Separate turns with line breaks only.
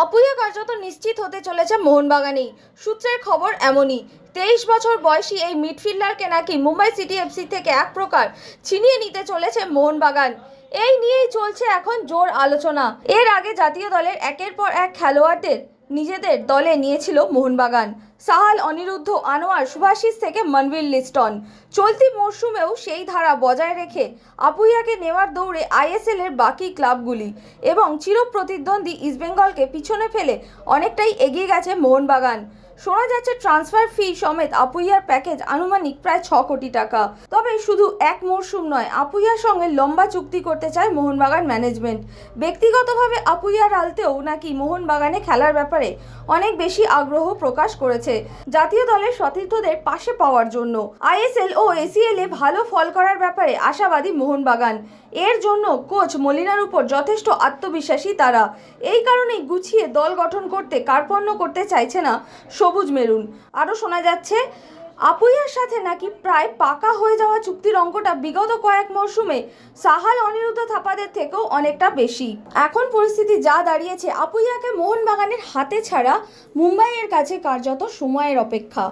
আপুইয়া কার্যত নিশ্চিত হতে চলেছে মোহনবাগানেই। সূত্রের খবর এমনই। তেইশ বছর বয়সী এই মিডফিল্ডারকে নাকি মুম্বাই সিটি এফসি থেকে এক প্রকার ছিনিয়ে নিতে চলেছে মোহনবাগান। এই নিয়েই চলছে এখন জোর আলোচনা। এর আগে জাতীয় দলের একের পর এক খেলোয়াড়দের নিজেদের দলে নিয়েছিল মোহনবাগান। সাহাল, অনিরুদ্ধ, আনোয়ার, সুভাষিস থেকে মনবিল লিস্টন। চলতি মরশুমেও সেই ধারা বজায় রেখে আপুইয়াকে নেওয়ার দৌড়ে আইএসএল এর বাকি ক্লাবগুলি এবং চিরপ্রতিদ্বন্দ্বী ইস্টবেঙ্গলকে পিছনে ফেলে অনেকটাই এগিয়ে গেছে মোহনবাগান। শোনা যাচ্ছে ট্রান্সফার ফি সমেত আপুইয়ার প্যাকেজ আনুমানিক প্রায় ছ কোটি টাকা। তবে শুধু এক মরশুম নয়, আপুইয়ার সঙ্গে লম্বা চুক্তি করতে চায় মোহনবাগান ম্যানেজমেন্ট। ব্যক্তিগতভাবে আপুইয়ার আলতেও নাকি মোহনবাগানে খেলার ব্যাপারে অনেক বেশি আগ্রহ প্রকাশ করেছে। জাতীয় দলের সতীর্থদের পাশে পাওয়ার জন্য। আইএসএল ও এসিএল এ ভালো ফল করার ব্যাপারে আশাবাদী মোহনবাগান। এর জন্য কোচ মলিনার উপর যথেষ্ট আত্মবিশ্বাসী তারা। এই কারণেই গুছিয়ে দল গঠন করতে কার্পণ্য করতে চাইছে না সবুজ মেরুন। আরও শোনা যাচ্ছে, আপুইয়ার সাথে নাকি প্রায় পাকা হয়ে যাওয়া চুক্তির অঙ্কটা বিগত কয়েক মরশুমে সাহাল অনিরুদ্ধ থাপাদের থেকেও অনেকটা বেশি। এখন পরিস্থিতি যা দাঁড়িয়েছে, আপুইয়াকে মোহনবাগানের হাতে ছাড়া মুম্বাইয়ের কাছে কার্যত সময়ের অপেক্ষা।